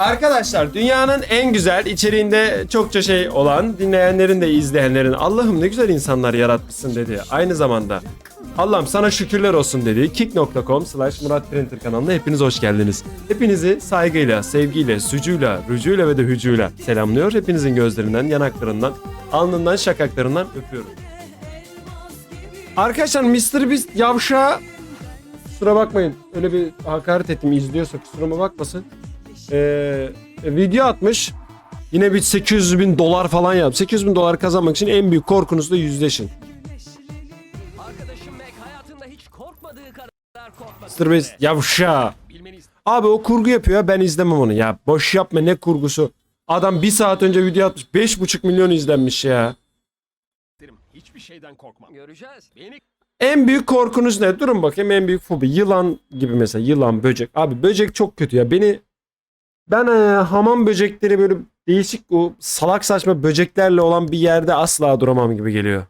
Arkadaşlar dünyanın en güzel içeriğinde çokça şey olan dinleyenlerin de izleyenlerin Allah'ım ne güzel insanlar yaratmışsın dedi. Aynı zamanda Allah'ım sana şükürler olsun dedi. Kick.com slash Murat Printer kanalına hepiniz hoş geldiniz. Hepinizi saygıyla, sevgiyle, sucuyla, rücuyla ve de hücuyla selamlıyor. Hepinizin gözlerinden, yanaklarından, alnından, şakaklarından öpüyorum. Arkadaşlar Mr. Beast yavşağı kusura bakmayın öyle bir hakaret ettim izliyorsa kusuruma bakmasın. Ee, video atmış. Yine bir 800 bin dolar falan yap. 800 bin dolar kazanmak için en büyük korkunuzla yüzleşin. Arkadaşım Mac hayatında hiç korkmadığı kadar korkmadı. Mr. Beast yavşağı. Bilmeniz Abi o kurgu yapıyor ya, ben izlemem onu ya. Boş yapma ne kurgusu. Adam bir saat önce video atmış. 5,5 milyon izlenmiş ya. Hiçbir şeyden korkmam. Göreceğiz. Beni En büyük korkunuz ne? Durun bakayım en büyük fobi. Yılan gibi mesela. Yılan, böcek. Abi böcek çok kötü ya. Beni ben e, hamam böcekleri böyle değişik o salak saçma böceklerle olan bir yerde asla duramam gibi geliyor.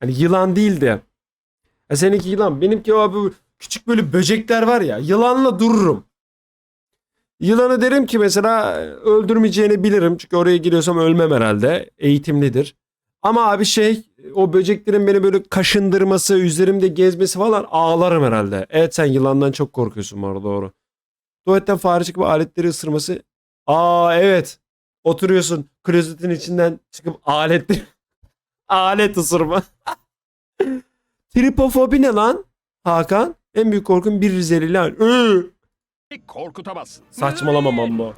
Hani yılan değil de. Ya seninki yılan. Benimki abi küçük böyle böcekler var ya. Yılanla dururum. Yılanı derim ki mesela öldürmeyeceğini bilirim. Çünkü oraya giriyorsam ölmem herhalde. Eğitimlidir. Ama abi şey o böceklerin beni böyle kaşındırması, üzerimde gezmesi falan ağlarım herhalde. Evet sen yılandan çok korkuyorsun arada doğru. Tuvaletten fare çıkıp aletleri ısırması. Aa evet. Oturuyorsun klozetin içinden çıkıp aletleri alet ısırma. Tripofobi ne lan? Hakan? En büyük korkum bir Rizeli lan. Korkutamazsın. Saçmalama mamma.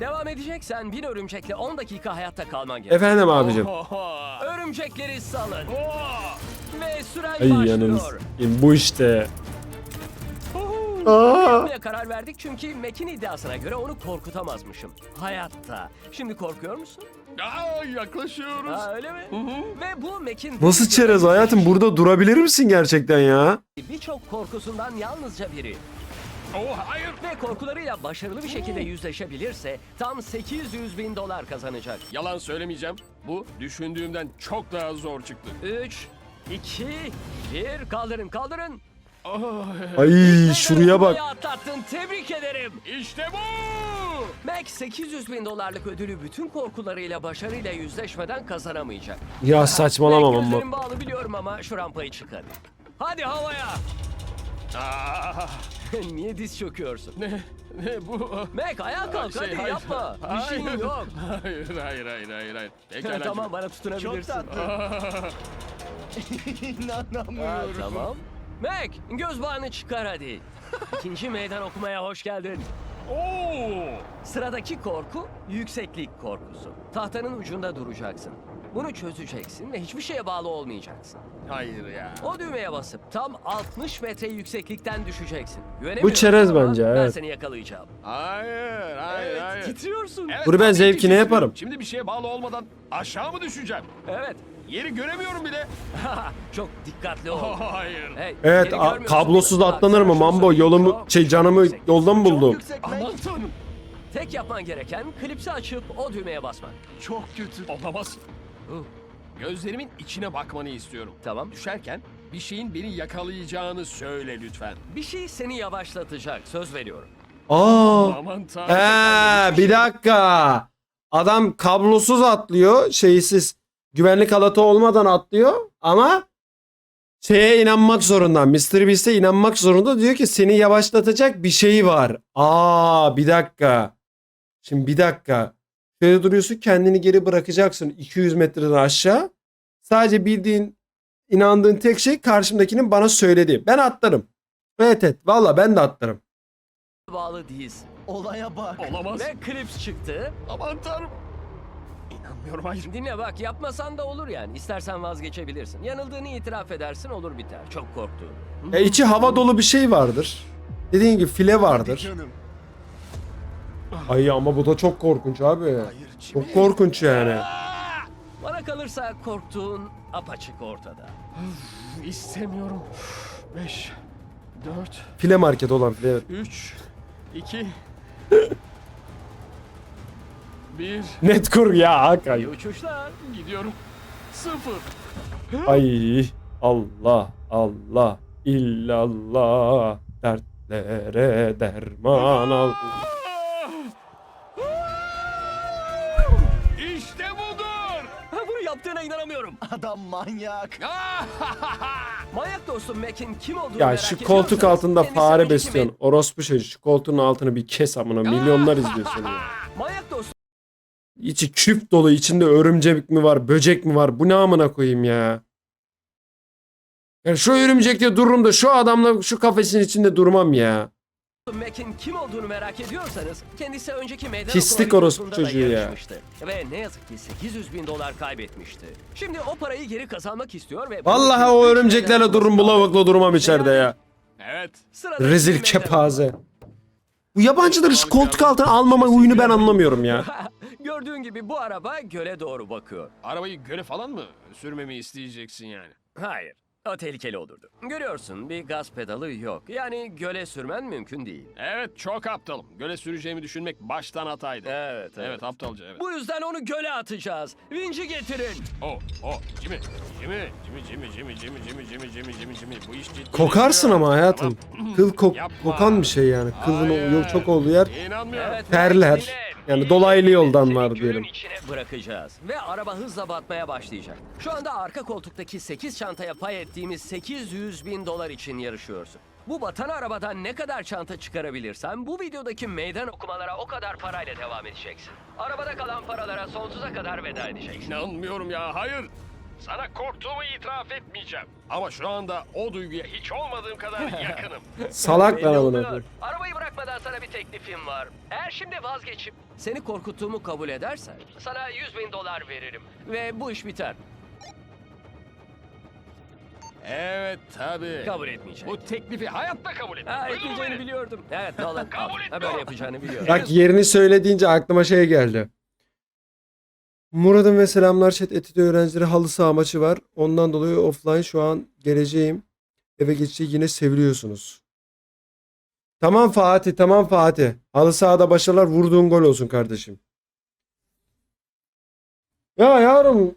Devam edeceksen bir örümcekle 10 dakika hayatta kalman gerek. Efendim abicim. Örümcekleri salın. Ve süren Ay başlıyor. yanınız. Bu işte. Aa. Yapmaya karar verdik çünkü Mac'in iddiasına göre onu korkutamazmışım. Hayatta. Şimdi korkuyor musun? Aa, yaklaşıyoruz. Ha öyle mi? Ve bu Mac'in... Nasıl çerez hayatım burada durabilir misin gerçekten ya? Birçok korkusundan yalnızca biri. Oh hayır. Ve korkularıyla başarılı bir şekilde yüzleşebilirse tam 800 bin dolar kazanacak. Yalan söylemeyeceğim. Bu düşündüğümden çok daha zor çıktı. 3, 2, 1 kaldırın kaldırın. Ay şuraya bak. Atlattın tebrik ederim. işte bu. Mac 800 bin dolarlık ödülü bütün korkularıyla başarıyla yüzleşmeden kazanamayacak. Ya saçmalama Mac mamma. gözlerim bağlı biliyorum ama şu rampayı çık hadi. Hadi havaya. Aa, Niye diz çöküyorsun? ne, ne bu? Mac ayağa kalk Şey, hadi hayır. yapma. Bir Hayır. şeyin yok. Hayır, hayır, hayır, hayır, hayır. Pekala. tamam bana tutunabilirsin. Ha, tamam. Mac göz bağını çıkar hadi. İkinci meydan okumaya hoş geldin. Oo! Sıradaki korku yükseklik korkusu. Tahtanın ucunda duracaksın. Bunu çözeceksin ve hiçbir şeye bağlı olmayacaksın. Hayır ya. O düğmeye basıp tam 60 metre yükseklikten düşeceksin. Bu çerez ama bence, Ben evet. seni yakalayacağım. Hayır, hayır, hayır. Titriyorsun. Evet, Bunu ben tabii zevkine yaparım. Şimdi bir şeye bağlı olmadan aşağı mı düşeceğim? Evet. Yeri göremiyorum bile. Çok dikkatli ol. Hayır. Hey, Evet yeri a- görmüyorsun kablosuz değil mi? atlanır mı mambo yolumu çok şey canımı yüksek. yoldan mı buldum? Aman tanrım. Tek yapman gereken klipsi açıp o düğmeye basmak. Çok kötü. Olamaz. Huh. Gözlerimin içine bakmanı istiyorum. Tamam. Düşerken bir şeyin beni yakalayacağını söyle lütfen. Bir şey seni yavaşlatacak. Söz veriyorum. Aa. Aman tanrım. Ee, bir dakika. Adam kablosuz atlıyor, şeysiz güvenlik halatı olmadan atlıyor ama şeye inanmak zorunda. Mr. Beast'e inanmak zorunda. Diyor ki seni yavaşlatacak bir şey var. Aa, bir dakika. Şimdi bir dakika. Şöyle duruyorsun kendini geri bırakacaksın 200 metreden aşağı. Sadece bildiğin inandığın tek şey karşımdakinin bana söylediği. Ben atlarım. Evet evet valla ben de atlarım. Bağlı değilsin. Olaya bak. Olamaz. Ve klips çıktı. Aman tanrım. İnanmıyorum hayır. Dinle bak yapmasan da olur yani. İstersen vazgeçebilirsin. Yanıldığını itiraf edersin olur biter. Çok korktuğun. E içi hava dolu bir şey vardır. Dediğin gibi file vardır. Canım. Ay ama bu da çok korkunç abi. Hayır. Çok korkunç yani. Bana kalırsa korktuğun apaçık ortada. İstemiyorum. 5, 4, File market olan file. 3, 2, bir. Net kur ya Hakan. Uçuşlar. Gidiyorum. Sıfır. Ay Allah Allah illallah dertlere derman al. Ah! İşte budur. Ha, bunu yaptığına inanamıyorum. Adam manyak. Ah! manyak dostum Mac'in kim olduğunu Ya merak şu koltuk altında fare besliyorsun. Orospu şey şu koltuğun altını bir kes amına milyonlar izliyor seni ya. Ah! Manyak dostum. İçi küp dolu içinde örümcek mi var böcek mi var bu ne amına koyayım ya. Ya şu örümcekte dururum da şu adamla şu kafesin içinde durmam ya. Mac'in kim olduğunu merak ediyorsanız kendisi önceki meydan Pislik okuma orospu videosunda da çocuğu ya. yarışmıştı. Ve ne yazık ki 800 bin dolar kaybetmişti. Şimdi o parayı geri kazanmak istiyor ve... Vallahi o örümceklerle dururum bu lavukla durmam içeride ya. Evet. Sıradaki Rezil meydan kepaze. Bu yabancıları şu koltuk altına almama huyunu ben anlamıyorum ya. Gördüğün gibi bu araba göle doğru bakıyor. Arabayı göle falan mı sürmemi isteyeceksin yani? Hayır. O tehlikeli olurdu. Görüyorsun bir gaz pedalı yok. Yani göle sürmen mümkün değil. Evet çok aptalım. Göle süreceğimi düşünmek baştan hataydı. Evet, evet. Evet aptalca evet. Bu yüzden onu göle atacağız. Vinci getirin. Oh oh Jimmy. Jimmy. Jimmy Jimmy Jimmy Jimmy Jimmy Jimmy Jimmy Jimmy Jimmy. Bu iş ciddi. Kokarsın ama hayatım. Kıl kok Yapma. kokan bir şey yani. Kılın o yol çok olduğu yer İnanmıyorum. Evet, terler. Yani dolaylı yoldan var diyelim. içine bırakacağız. Ve araba hızla batmaya başlayacak. Şu anda arka koltuktaki 8 çantaya pay ettiğimiz 800 bin dolar için yarışıyorsun. Bu batan arabadan ne kadar çanta çıkarabilirsen bu videodaki meydan okumalara o kadar parayla devam edeceksin. Arabada kalan paralara sonsuza kadar veda edeceksin. İnanmıyorum ya hayır. Sana korktuğumu itiraf etmeyeceğim. Ama şu anda o duyguya hiç olmadığım kadar yakınım. Salak lan amına koyayım. Arabayı bırakmadan sana bir teklifim var. Eğer şimdi vazgeçip seni korkuttuğumu kabul edersen sana 100 bin dolar veririm. Ve bu iş biter. Evet tabii. Kabul etmeyecek. Bu teklifi hayatta kabul etmem. Ha Duydun mu etmeyeceğini beni? biliyordum. Evet al. Kabul etmiyorum. böyle yapacağını biliyorum. Bak yerini söylediğince aklıma şey geldi. Murat'ın ve selamlar chat etüdü öğrencileri halı saha maçı var. Ondan dolayı offline şu an geleceğim. Eve geçeceği yine seviliyorsunuz. Tamam Fatih tamam Fatih. Halı sahada başarılar vurduğun gol olsun kardeşim. Ya yavrum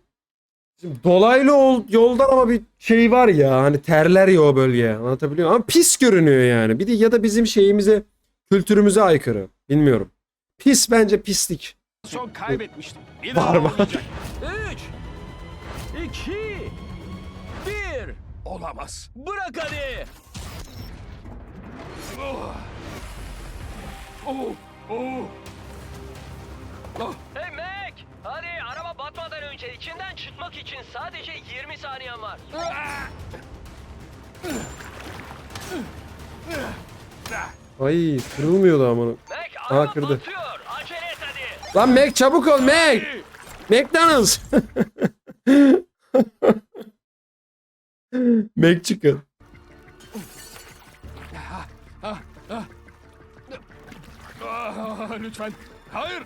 şimdi dolaylı ol- yoldan ama bir şey var ya hani terler ya o bölge anlatabiliyor muyum? Ama pis görünüyor yani. Bir de ya da bizim şeyimize kültürümüze aykırı. Bilmiyorum. Pis bence pislik. Son kaybetmiştim. Bir Var, daha var. olmayacak. 3 2 1 Olamaz. Bırak hadi. Oh. Oh. Oh. Oh. Hey Mac! Hadi araba batmadan önce içinden çıkmak için sadece 20 saniyen var. Ay kırılmıyordu ama. Mac Aa, araba kırdı. batıyor. Acele et. Lan Mac çabuk ol Mac. McDonald's. Mac çıkın. Lütfen. Hayır.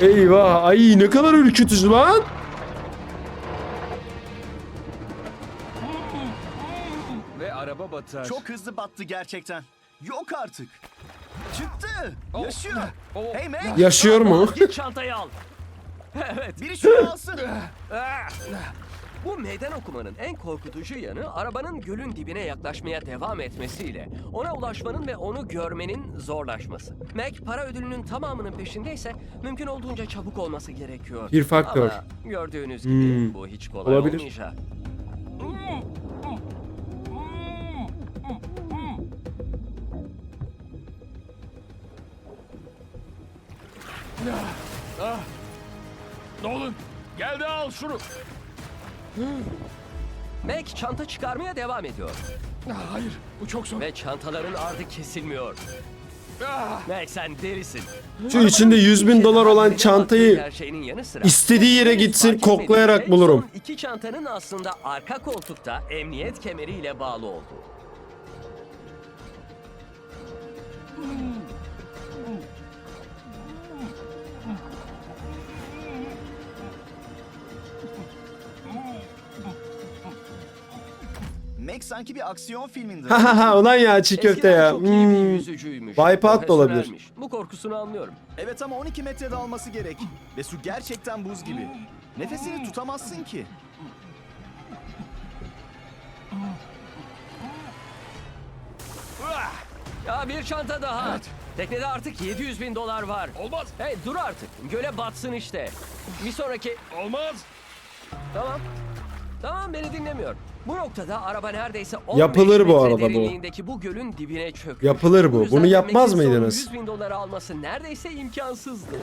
Eyvah ay ne kadar ürkütücü lan. Batar. Çok hızlı battı gerçekten. Yok artık. Çıktı. Oh. Yaşıyor. Oh. Hey Mac. Yaşıyor mu? Git çantayı al. Evet. Biri şunu alsın. Bu meydan okumanın en korkutucu yanı arabanın gölün dibine yaklaşmaya devam etmesiyle ona ulaşmanın ve onu görmenin zorlaşması. Mac para ödülünün tamamının peşindeyse mümkün olduğunca çabuk olması gerekiyor. Bir faktör. Ama gördüğünüz gibi Hmm. bu hiç kolay Olabilir. olmayacak. Nolan gel de al şunu. Mac çanta çıkarmaya devam ediyor Ah, hayır bu çok zor. ve çantaların ardı kesilmiyor. Ah, Mac sen delisin. Şu içinde 100 bin dolar olan çantayı Gerçeğinin yanı sıra istediği yere gitsin Fark koklayarak şey, bulurum. Son iki çantanın aslında arka koltukta emniyet kemeriyle bağlı olduğu. Sanki bir aksiyon filminde. Ha ha ha ulan ya çiğ köfte Eskiden ya. çok iyi bir Hmm. yüzücüymüş. Wipeout da olabilir. profesyonelmiş. Bu korkusunu anlıyorum. Evet ama 12 metrede alması gerek. Ve su gerçekten buz gibi. Nefesini tutamazsın ki. Ya bir çanta daha. Evet. Teknede artık 700 bin dolar var. Olmaz. Hey dur artık. Göle batsın işte. Bir sonraki... Olmaz. Tamam. Tamam beni dinlemiyor. Bu noktada araba neredeyse 15 Yapılır bu metre arada bu. derinliğindeki bu gölün dibine çökmüş. Yapılır bu. yüzden Bunu yapmaz mıydınız? 100 bin doları alması neredeyse imkansızdı.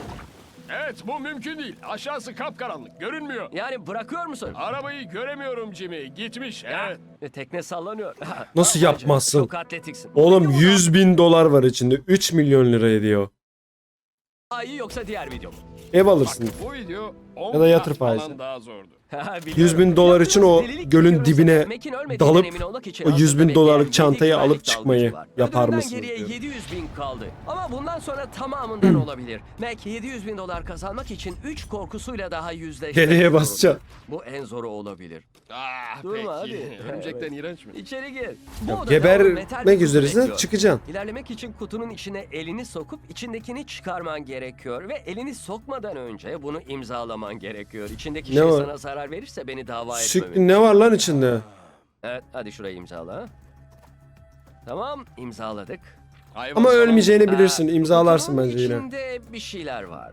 Evet bu mümkün değil. Aşağısı kapkaranlık. Görünmüyor. Yani bırakıyor musun? Arabayı göremiyorum Jimmy. Gitmiş. Evet. E, Tekne sallanıyor. Nasıl yapmazsın? Çok atletiksin. Oğlum Peki bu 100 bin dolar var içinde. 3 milyon lira ediyor. daha iyi yoksa diğer video mu? Ev Bak alırsın. bu video 10 Ya da yatır kat falan faizi. daha zordu. Biliyorum. 100 bin dolar için o gölün dibine dalıp o 100 bin dolarlık çantayı alıp çıkmayı yapar mısınız geriye diyorum. 700 bin kaldı. Ama bundan sonra tamamından olabilir. Mac 700 bin dolar kazanmak için 3 korkusuyla daha yüzleşmek Geriye basacağım. Bu en zoru olabilir. Ah Durma peki. hadi. Örümcekten iğrenç mi? İçeri gir. Bu Ya odada metal Gebermek kutu bekliyor. çıkacaksın. İlerlemek için kutunun içine elini sokup içindekini çıkarman gerekiyor ve elini sokmadan önce bunu imzalaman gerekiyor. İçindeki Ne şey var? sana zarar verirse beni dava etmemeli. Siktir ne var lan içinde? Evet hadi şurayı imzala. Tamam imzaladık. Hayvan Ama falan- ölmeyeceğini bilirsin. imzalarsın Kutunun bence yine. içinde bir şeyler var.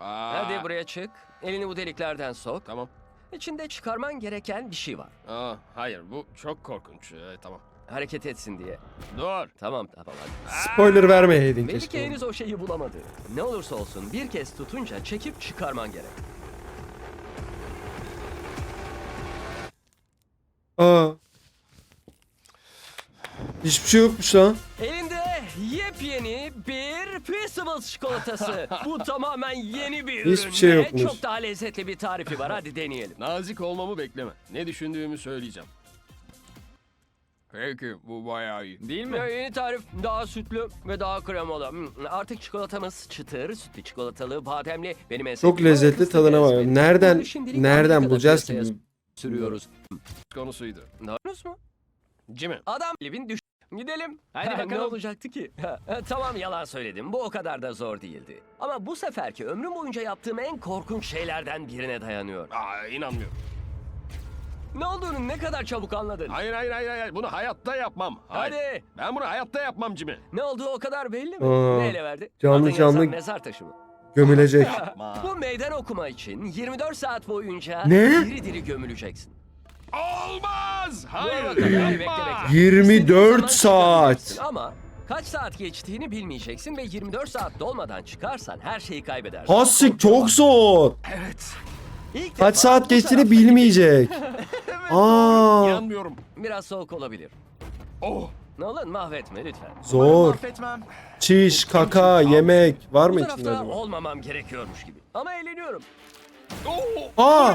Aa, Hadi buraya çık. Elini bu deliklerden sok. Tamam. İçinde çıkarman gereken bir şey var. Aa, hayır bu çok korkunç. Ee, tamam. Hareket etsin diye. Dur. Tamam tamam hadi. Spoiler vermeyeydin keşke. henüz o şeyi bulamadı. Ne olursa olsun bir kez tutunca çekip çıkarman gerek. Aa. Hiçbir şey yokmuş lan. Elinde yepyeni bir Peaceables çikolatası. Bu tamamen yeni bir ürün Hiçbir şey ve yokmuş. çok daha lezzetli bir tarifi var. Hadi deneyelim. Nazik olmamı bekleme. Ne düşündüğümü söyleyeceğim. Peki bu bayağı iyi. Değil mi? Ya, yeni tarif daha sütlü ve daha kremalı. Hmm, Artık çikolatamız çıtır, sütlü çikolatalı, bademli. Benim en Çok sevdiğim lezzetli tadına var. ezmeli. Nereden Bunu şimdilik nereden Amerika'da bulacağız ki? Sürüyoruz. Konusuydu. Doğrunuz mu? Jimmy. Adam Livin düş. Gidelim. Hadi Ha, Ne bakalım. olacaktı ki? Ha, ha, tamam yalan söyledim. Bu o kadar da zor değildi. Ama bu seferki ömrüm boyunca yaptığım en korkunç şeylerden birine dayanıyor. Aa, inanmıyorum. Ne olduğunu ne kadar çabuk anladın. Hayır hayır hayır hayır. Bunu hayatta yapmam. Hayır. Hadi. Ben bunu hayatta yapmam Jimmy. Ne olduğu o kadar belli mi? Aa, ne ele verdi? canlı Adın yazan canlı- mezar taşı mı? Gömülecek. Bu meydan okuma için 24 saat boyunca Ne? diri diri gömüleceksin. Olmaz. Dur Hayır. bakalım, hadi bekle, yapma. bekle. 24 İstediğin zaman saat. çıkabilirsin Ama kaç saat geçtiğini bilmeyeceksin ve 24 saat dolmadan çıkarsan her şeyi kaybedersin. Hasik çok zor. Evet. İlk Kaç saat geçtiğini taraftaki- bilmeyecek. Evet Aa. doğru. İnanmıyorum. Biraz soğuk olabilir. Oh. Nolan mahvetme lütfen. Zor. Affetmem. Çiş, kaka, yemek var Bu mı içinde tarafta acaba? olmamam gerekiyormuş gibi. Ama eğleniyorum. Oh. Aa!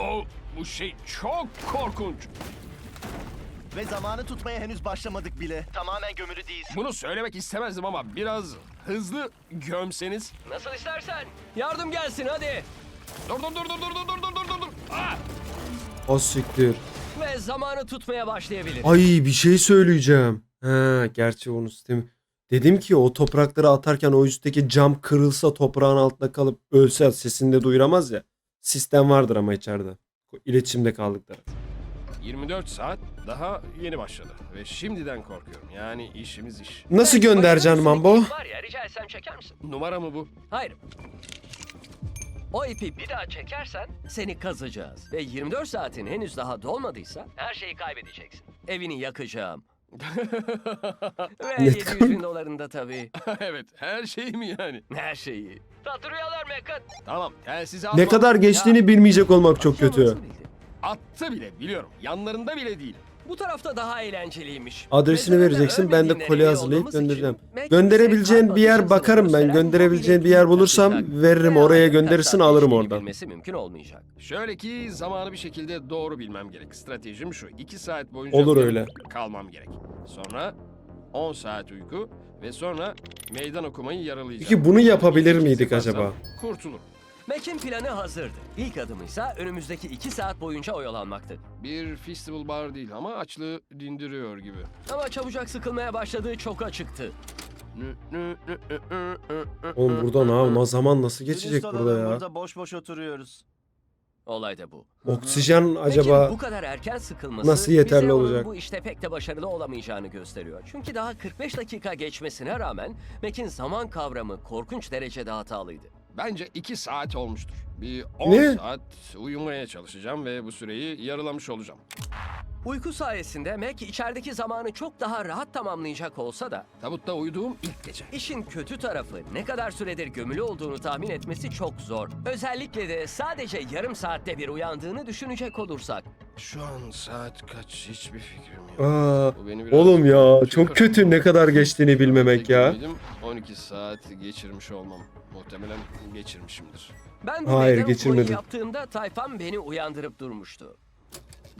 Oh. Bu şey çok korkunç. Ve zamanı tutmaya henüz başlamadık bile. Tamamen gömülü değilsin. Bunu söylemek istemezdim ama biraz hızlı gömseniz. Nasıl istersen. Yardım gelsin hadi. Dur dur dur dur dur dur dur dur dur dur. Ah! Hassiktir. Ve zamanı tutmaya başlayabilir. Ay bir şey söyleyeceğim. Ha, gerçi onu sistemi. Dedim ki o toprakları atarken o üstteki cam kırılsa toprağın altında kalıp ölse sesini de duyuramaz ya. Sistem vardır ama içeride. İletişimde kaldıkları. 24 saat daha yeni başladı ve şimdiden korkuyorum. Yani işimiz iş. Nasıl göndereceksin Mambo? sürekli Var ya rica etsem çeker misin? Numara mı bu? Hayır. O ipi bir daha çekersen seni kazacağız. Ve 24 saatin henüz daha dolmadıysa her şeyi kaybedeceksin. Evini yakacağım. Ve Ne 700 bin dolarında tabii. evet, her şey mi yani? Her şeyi. Tatlı rüyalar Mekan. Tamam, telsizi Ne almam. kadar geçtiğini bilmeyecek olmak çok kötü. Attı bile biliyorum. Yanlarında bile değil. Bu tarafta daha eğlenceliymiş. Adresini vereceksin. Ben de kolye emin hazırlayıp için göndereceğim. Mac Gönderebileceğin bir yer bakarım ben. atışını Gönderebileceğin bir yer bulursam veririm oraya gönderirsin alırım oradan. Bilmesi mümkün olmayacak. Şöyle ki zamanı bir şekilde doğru bilmem gerek. Stratejim şu. 2 saat boyunca Olur uyanık öyle. kalmam gerek. Sonra 10 saat uyku ve sonra meydan okumayı yaralayacağım. Peki bunu yapabilir miydik acaba? Kurtulur. Mac'in planı hazırdı. İlk adımıysa önümüzdeki 2 saat boyunca oyalanmaktı. Bir festival bar değil ama açlığı dindiriyor gibi. Ama çabucak sıkılmaya başladığı çok açıktı. Oğlum burada ne nü. zaman nasıl geçecek Dürüst burada olalım, ya? Burada boş boş oturuyoruz. Olay da bu. Oksijen Peki acaba bu kadar erken sıkılması nasıl yeterli bize onun olacak? bu işte pek de başarılı olamayacağını gösteriyor. Çünkü daha 45 dakika geçmesine rağmen Mac'in zaman kavramı korkunç derecede hatalıydı. Bence 2 saat olmuştur. Bir 10 Ne? saat uyumaya çalışacağım ve bu süreyi yarılamış olacağım. Uyku sayesinde Mac içerideki zamanı çok daha rahat tamamlayacak olsa da Tabutta uyuduğum ilk gece. işin kötü tarafı ne kadar süredir gömülü olduğunu tahmin etmesi çok zor. Özellikle de sadece yarım saatte bir uyandığını düşünecek olursak. Şu an saat kaç hiçbir fikrim yok. Aa, Bu beni biraz oğlum ya çok kötü ne kadar geçtiğini bilmemek ya. Beklediğim 12 saat geçirmiş olmam. Muhtemelen geçirmişimdir. Ben bu Hayır, meydan okumayı geçirmedin. yaptığımda tayfam beni uyandırıp durmuştu.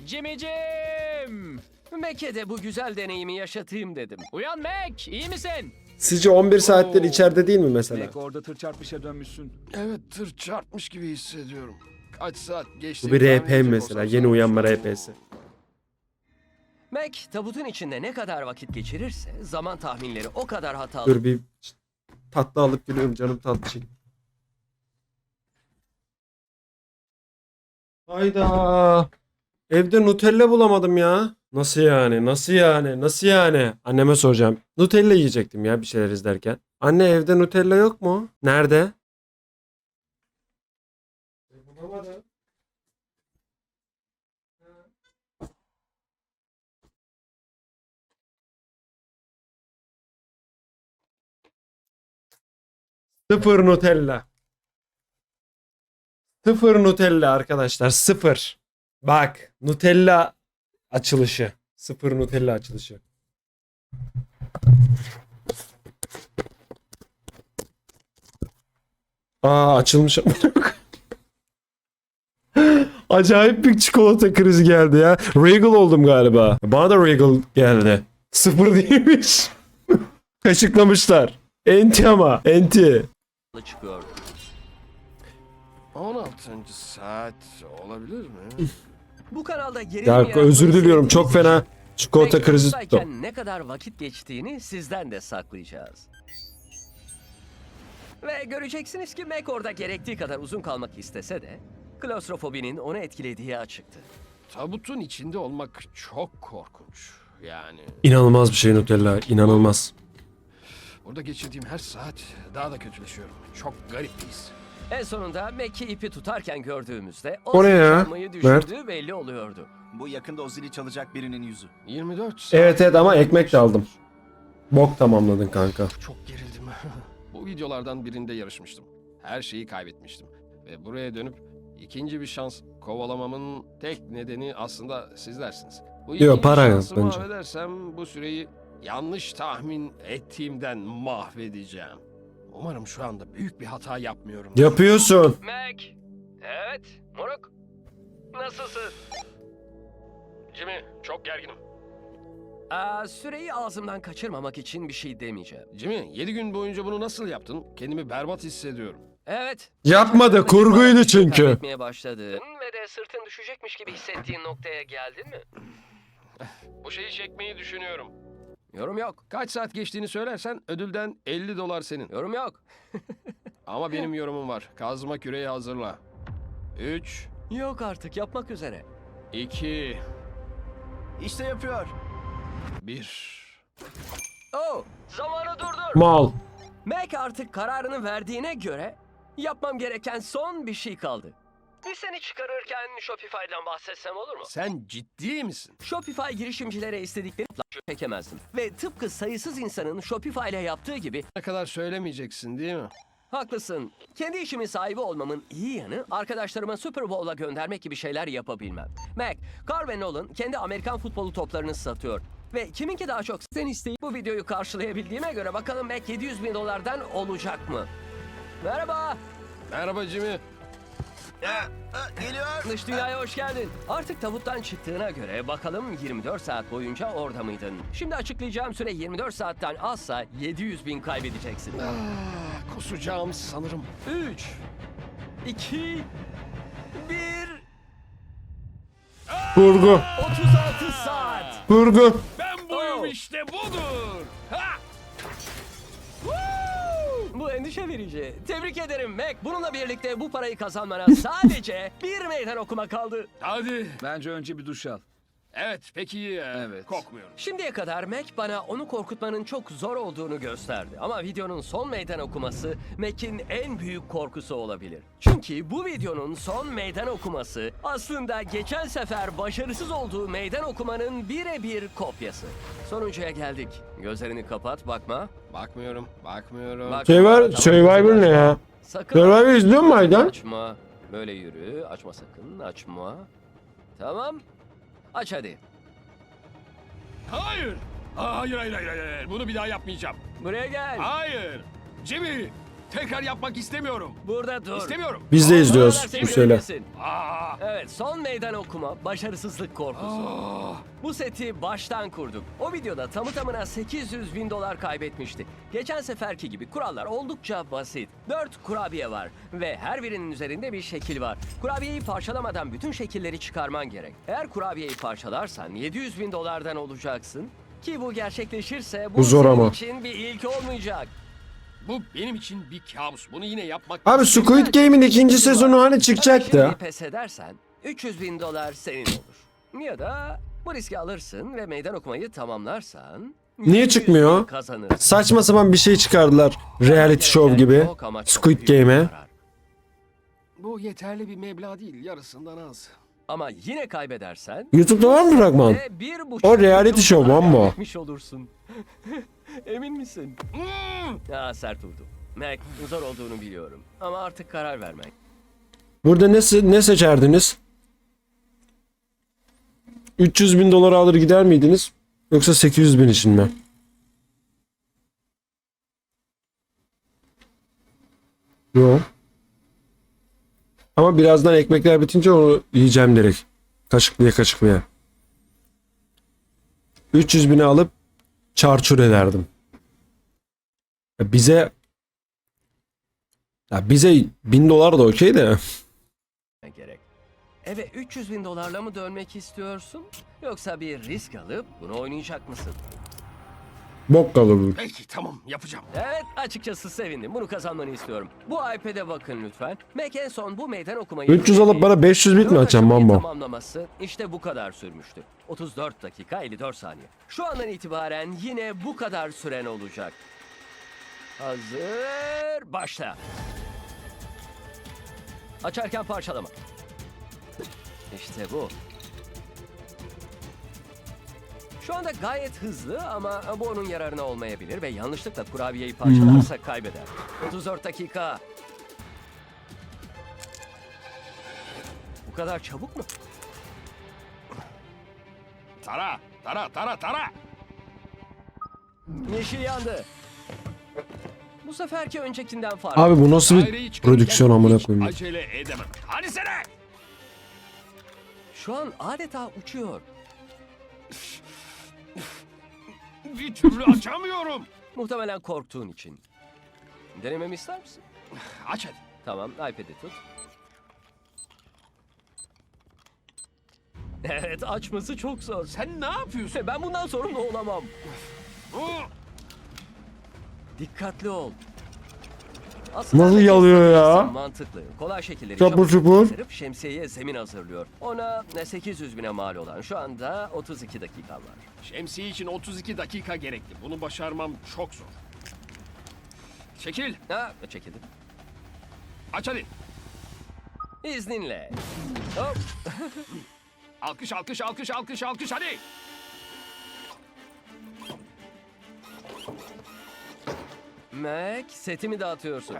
Jimmy'cim! Mac'e de bu güzel deneyimi yaşatayım dedim. Uyan Mac! iyi misin? Sizce 11 saattir Oo. içeride değil mi mesela? Mac orada tır çarpmışa dönmüşsün. Evet tır çarpmış gibi hissediyorum. Kaç saat geçti? Bu bir RP mesela yeni uyanma RP'si. Mac tabutun içinde ne kadar vakit geçirirse zaman tahminleri o kadar hatalı. Dur bir tatlı alıp geliyorum canım tatlı çek. Hayda. Evde Nutella bulamadım ya. Nasıl yani? Nasıl yani? Nasıl yani? Anneme soracağım. Nutella yiyecektim ya bir şeyler izlerken. Anne evde Nutella yok mu? Nerede? Bulamadım. Sıfır Nutella. Sıfır Nutella arkadaşlar. Sıfır. Bak Nutella açılışı. Sıfır Nutella açılışı. Aa açılmış. Acayip bir çikolata krizi geldi ya. Regal oldum galiba. Bana da Regal geldi. Sıfır değilmiş. Kaşıklamışlar. Enti ama. Enti. çıkıyordu. 16. saat olabilir mi? Bu kanalda geri Ya özür diliyorum. Çok fena çikolata krizi tuttu. ne kadar vakit geçtiğini sizden de saklayacağız. Ve göreceksiniz ki Mac orada gerektiği kadar uzun kalmak istese de klostrofobinin onu etkilediği açıktı. Tabutun içinde olmak çok korkunç. Yani İnanılmaz bir şey Nutella. inanılmaz. burada geçirdiğim her saat daha da kötüleşiyorum. Çok garip bir his. En sonunda Mac'i ipi tutarken gördüğümüzde O ne ya, çalmayı Mert? düşündüğü belli oluyordu. Bu yakında o zili çalacak birinin yüzü. 24 saat. Evet evet ama ekmek de aldım. Bok tamamladın kanka. Çok gerildim. Bu videolardan birinde yarışmıştım. Her şeyi kaybetmiştim. Ve buraya dönüp ikinci bir şans kovalamamın tek nedeni aslında sizlersiniz. Bu Yo, ikinci para şansı bence. mahvedersem bu süreyi yanlış tahmin ettiğimden mahvedeceğim. Umarım şu anda büyük bir hata yapmıyorum. Yapıyorsun. Mac! Evet, moruk. Nasılsın? Jimmy çok gerginim. Aa, süreyi ağzımdan kaçırmamak için bir şey demeyeceğim. Jimmy 7 gün boyunca bunu nasıl yaptın? Kendimi berbat hissediyorum. Evet. Yapmadı, kurguydu çünkü. Kaybetmeye başladın ve de sırtın düşecekmiş gibi hissettiğin noktaya geldin mi? Bu şeyi çekmeyi düşünüyorum. Yorum yok. Kaç saat geçtiğini söylersen ödülden 50 dolar senin. Yorum yok. Ama benim yorumum var. Kazma küreği hazırla. 3, Yok artık yapmak üzere. 2, İşte yapıyor. 1. Oh, zamanı durdur. Mal. Mac artık kararını verdiğine göre yapmam gereken son bir şey kaldı. Bir seni çıkarırken Shopify'dan bahsetsem olur mu? Sen ciddi misin? Shopify girişimcilere istedikleri çekemezdim. Ve tıpkı sayısız insanın Shopify ile yaptığı gibi Ne kadar söylemeyeceksin değil mi? haklısın. Kendi işimin sahibi olmamın iyi yanı arkadaşlarıma Super Bowl'a göndermek gibi şeyler yapabilmem. Mac, Carl ve Nolan kendi Amerikan futbolu toplarını satıyor. Ve kiminki daha çok sen isteyip bu videoyu karşılayabildiğime göre bakalım Mac 700 bin dolardan olacak mı? Merhaba. Merhaba Jimmy. Geliyor. Dış dünyaya hoş geldin. Artık tabuttan çıktığına göre bakalım 24 saat boyunca orada mıydın? Şimdi açıklayacağım süre 24 saatten azsa 700 bin kaybedeceksin. Ah, kusacağım sanırım. 3 2 1 Kurgu. 36 saat. Endişe verici. Tebrik ederim Mac. Bununla birlikte bu parayı kazanmana sadece bir meydan okuma kaldı. Hadi. Bence önce bir duş al. Evet peki e, Evet. kokmuyorum. Şimdiye kadar Mac bana onu korkutmanın çok zor olduğunu gösterdi. Ama videonun son meydan okuması Mac'in en büyük korkusu olabilir. Çünkü bu videonun son meydan okuması aslında geçen sefer başarısız olduğu meydan okumanın birebir kopyası. Sonuncuya geldik. Gözlerini kapat bakma. Bakmıyorum, bakmıyorum. Bak- Şey Tamam, Survivor ne ya? Sakın Survivor izliyor musun Aydan? Açma. Böyle yürü. Açma sakın. Açma. Tamam. Aç hadi. Hayır. Aa, Hayır, hayır, hayır, hayır. Bunu bir daha yapmayacağım. Buraya gel. Hayır. Jimmy, tekrar yapmak istemiyorum. Burada dur. İstemiyorum. Biz de izliyoruz seni bu söyle. görmesin. Aa, Evet son meydan okuma başarısızlık korkusu. aa. Bu seti baştan kurduk. O videoda tamı tamına 800 bin dolar kaybetmişti. Geçen seferki gibi kurallar oldukça basit. 4 kurabiye var ve her birinin üzerinde bir şekil var. Kurabiyeyi parçalamadan bütün şekilleri çıkarman gerek. Eğer kurabiyeyi parçalarsan 700 bin dolardan olacaksın. Ki bu gerçekleşirse bu, Bu zor senin ama. için bir ilk olmayacak. Bu benim için bir kabus. Bunu yine yapmak Abi Squid Game'in ikinci sezonu hani çıkacaktı. Şimdi pes edersen 300 bin dolar senin olur. Ya da bu riski alırsın ve meydan okumayı tamamlarsan... Niye 100 çıkmıyor? Kazanırsın. Saçma sapan bir şey çıkardılar. Reality show gibi. Çok ama çok Squid büyük Game'e. karar. Bu yeterli bir meblağ değil. Yarısından az. Ama yine kaybedersen... YouTube'da var mı fragman? ve bir buçuk O reality milyon show dolar kaybetmiş olursun. Emin misin? Hmm. Aa sert vurdu. Mac zor olduğunu biliyorum. Ama artık karar vermek. Burada ne, se- ne seçerdiniz? 300 bin dolar alır gider miydiniz? Yoksa 800 bin için mi? Yok. Ama birazdan ekmekler bitince onu yiyeceğim direkt. Kaşıklaya kaşıklaya. 300 bini alıp çarçur ederdim. Ya bize ya bize 1000 dolar da okey de. gerek. Eve 300 bin dolarla mı dönmek istiyorsun? Yoksa bir risk alıp bunu oynayacak mısın? Bok kalır. Peki tamam yapacağım. Evet açıkçası sevindim. Bunu kazanmanı istiyorum. Bu iPad'e bakın lütfen. Mac en son bu meydan okumayı... 300 alıp bana 500 bit mi aşamayı Mambo? Tamamlaması işte bu kadar sürmüştü. 34 dakika 54 saniye. Şu andan itibaren yine bu kadar süren olacak. Hazır başla. Açarken parçalama. İşte bu. Şu anda gayet hızlı ama bu onun yararına olmayabilir ve yanlışlıkla kurabiyeyi parçalarsa kaybeder. 34 dakika. Bu kadar çabuk mu? Tara, tara, tara, tara. Yeşil yandı. Bu seferki öncekinden farklı. Abi bu nasıl Daireyi bir prodüksiyon amına hiç koyayım? Acele edemem. Hadi sene. Şu an adeta uçuyor. Bir türlü açamıyorum. Muhtemelen korktuğun için. Denememi ister misin? Aç hadi. Tamam, iPad'i tut. Evet, açması çok zor. Sen ne yapıyorsun? Ben bundan sorumlu olamam. Dikkatli ol. Aslında Nasıl yalıyor ya? Mantıklı. Kolay şekilleri Çapur çabuk çupur. şemsiyeye zemin hazırlıyor. Ona ne 800 bine mal olan şu anda 32 dakika var. Şemsiye için 32 dakika gerekli. Bunu başarmam çok zor. Çekil. Ha, çekildim. Aç hadi. İzninle. Hop. Alkış, alkış, alkış, alkış, alkış hadi. Mac, setimi dağıtıyorsun.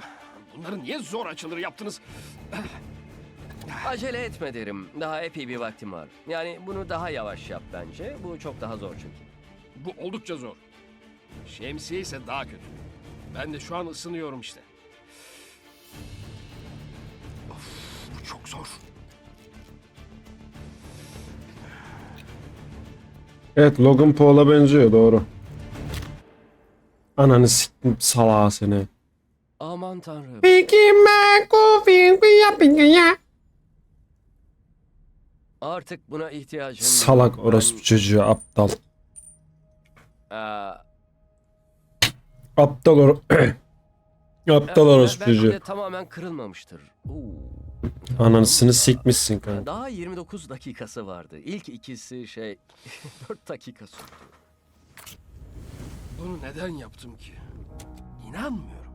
Bunları niye zor açılır yaptınız? Acele etme derim. Daha epey bir vaktim var. Yani bunu daha yavaş yap bence. Bu çok daha zor çünkü. Bu oldukça zor. Şemsiye ise daha kötü. Ben de şu an ısınıyorum işte. Of, bu çok zor. Evet Logan Paul'a benziyor doğru. Ananı siktim salağa seni. Aman tanrım. Artık buna ihtiyacım yok. Salak orospu çocuğu aptal. Aa, Aptal or Aptal Evet, orospu belki çocuğu. de tamamen kırılmamıştır. Oo. Anasını sikmişsin kanka. Daha 29 dakikası vardı. İlk ikisi şey 4 dakika sürdü. Bunu neden yaptım ki? İnanmıyorum.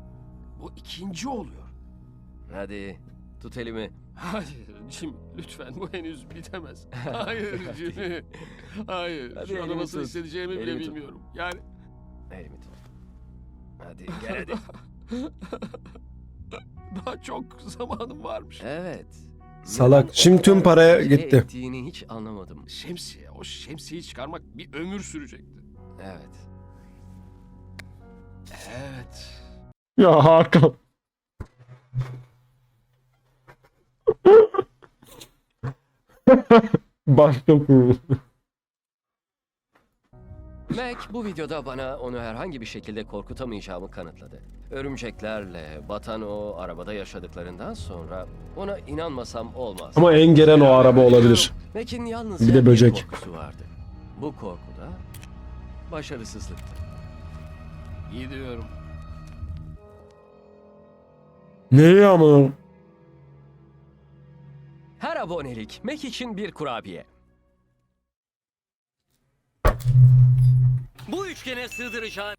Bu ikinci oluyor. Hadi tut elimi. Hayır Jim lütfen bu henüz bitemez. Hayır Jimmy. Hayır. Hadi Şu anda elimi nasıl tut. hissedeceğimi bile Elimi tut. bilmiyorum. Yani Elimi tut. Hadi gel hadi. daha çok zamanım varmış. Evet. Salak. Şimdi tüm paraya acele gitti. ettiğini hiç anlamadım. Şemsiye, o şemsiyeyi çıkarmak bir ömür sürecekti. Evet. Evet. Ya Hakan. Başka. Mac bu videoda bana onu herhangi bir şekilde korkutamayacağımı kanıtladı. Örümceklerle batan o arabada yaşadıklarından sonra ona inanmasam olmaz. Ama en gelen o araba olabilir. Mac'in yalnızca Bir de böcek. korkusu vardı. Bu korku da başarısızlıktı. Gidiyorum. Neyi ama? Her abonelik Mac için bir kurabiye. Bu üçgene sığdıracağın